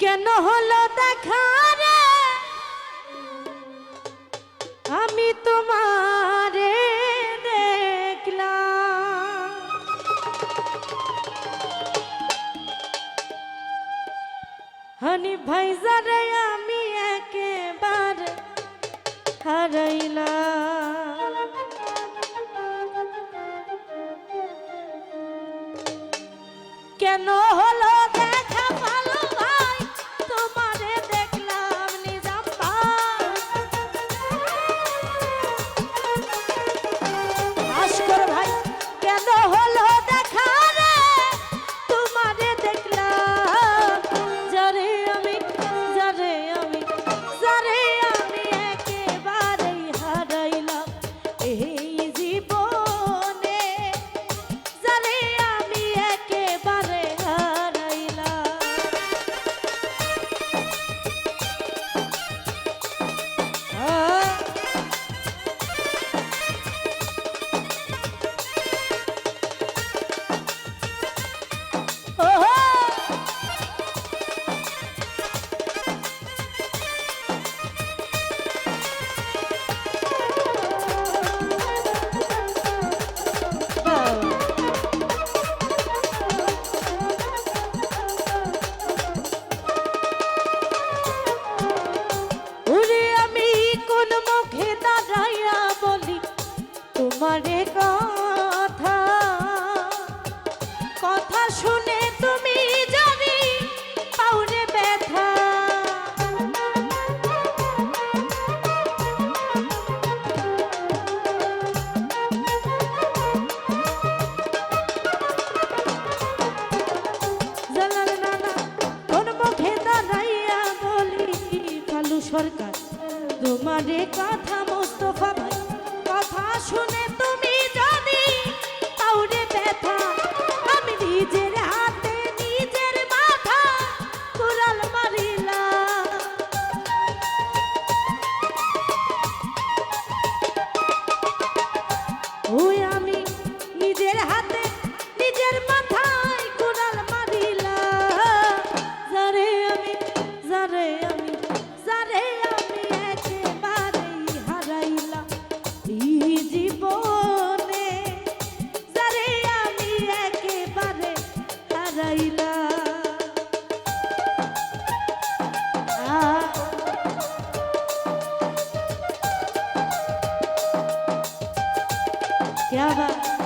কেন হলো দেখা রে? আমি তোমার দেখলাম। হানি ভাইজারে আমি একেবারে হারাইলা সরকার তোমারে কথা মোস্তফা ভাই কথা শুনে তো nada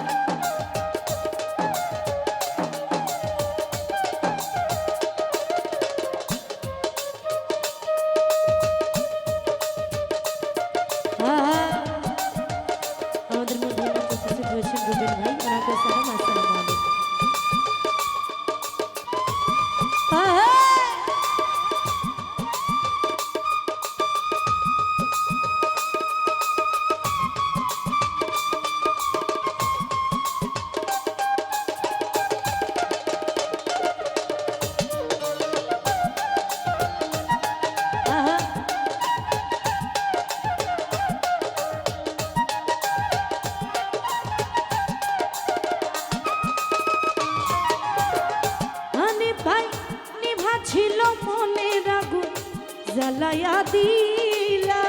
জ্বালাইয়া দিলা।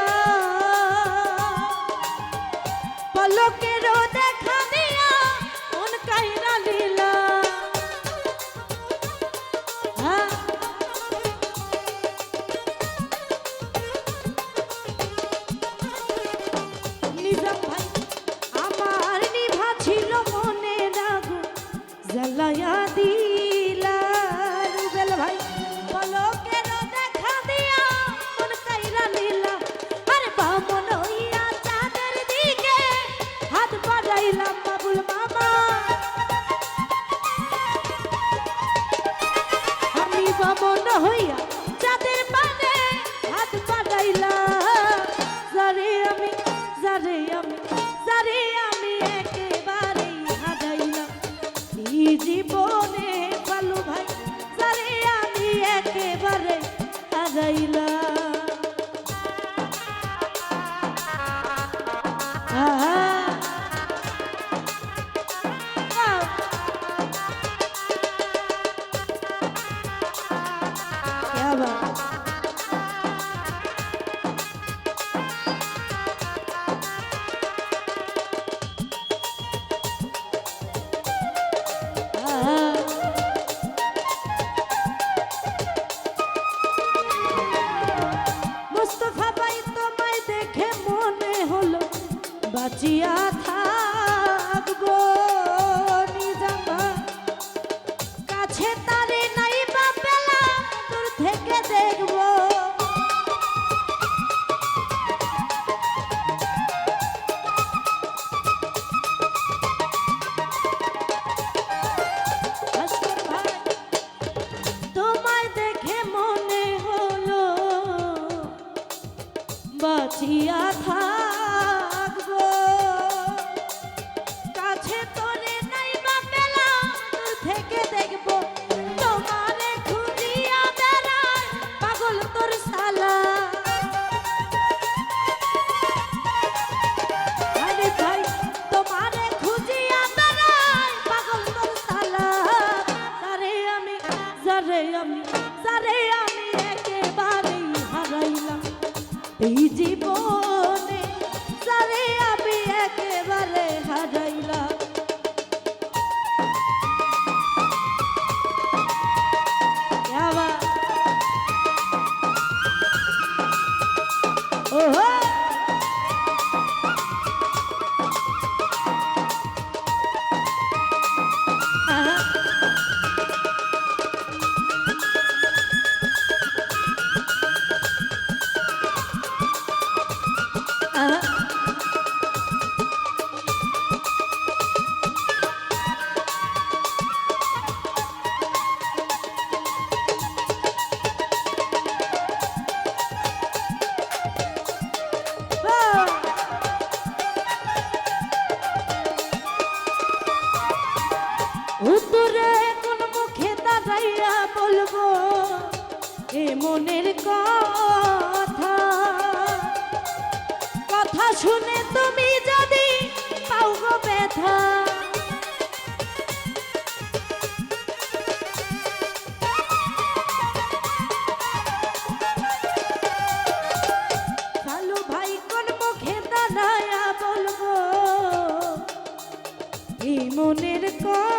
পলকের দেখ পাবো না হই বাঁচিয়া এই জীবনে গুণের কথা। কথা শুনে তুমি যদি পাও ব্যথা। মনের কথা